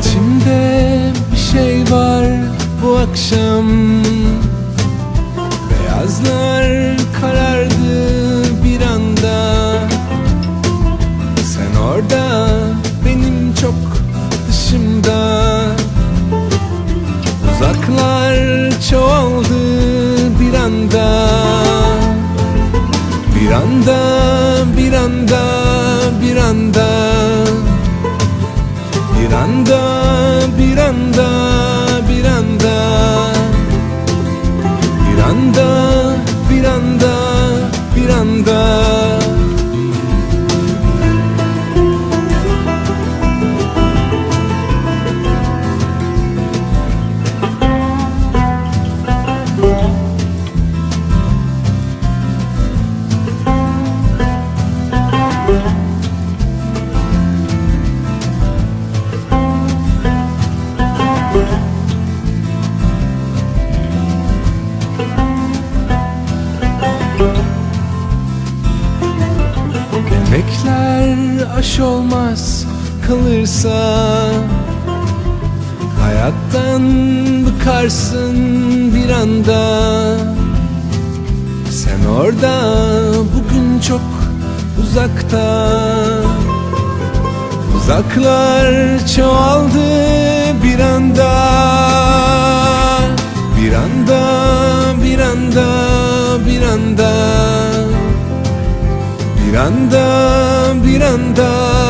İçimde bir şey var bu akşam. Beyazlar karardı bir anda. Sen orada benim çok dışımda. Anda, bir anda, bir anda. Bir anda, bir anda, Emekler aş olmaz kalırsa Hayattan bıkarsın bir anda. Sen orada bugün çok uzakta. Uzaklar çoğaldı bir anda. Bir anda, bir anda, bir anda. Bir anda, bir anda